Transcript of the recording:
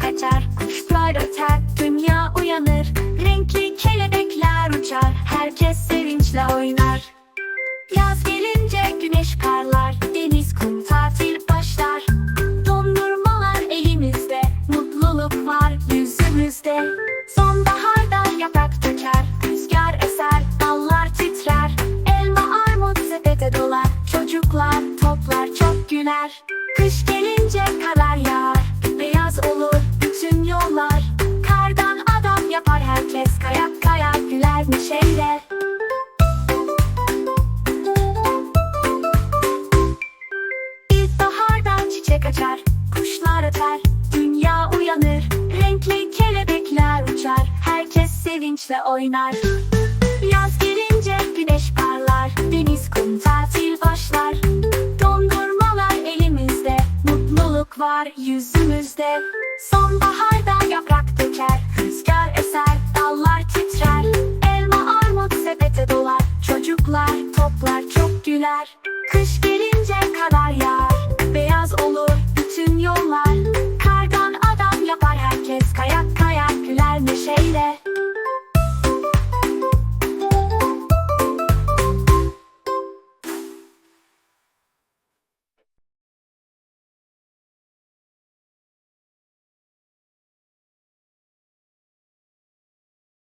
çiçek açar Kuşlar öter, dünya uyanır. Renkli kelebekler uçar. Herkes sevinçle oynar. Yaz gelince güneş parlar. Deniz kum tatil başlar. Dondurmalar elimizde. Mutluluk var yüzümüzde. Sonbaharda yaprak döker. Rüzgar eser, dallar titrer. Elma armut sepete dolar. Çocuklar toplar çok güler. Kış gelince yapar herkes Kayak kayak güler neşeyle İlkbaharda çiçek açar, kuşlar öter, dünya uyanır, renkli kelebekler uçar, herkes sevinçle oynar. Yaz gelince güneş parlar, deniz kum tatil başlar. Dondurmalar elimizde, mutluluk var yüzümüzde. Sonbaharda yaprak döker, güler Kış gelince kadar yağ.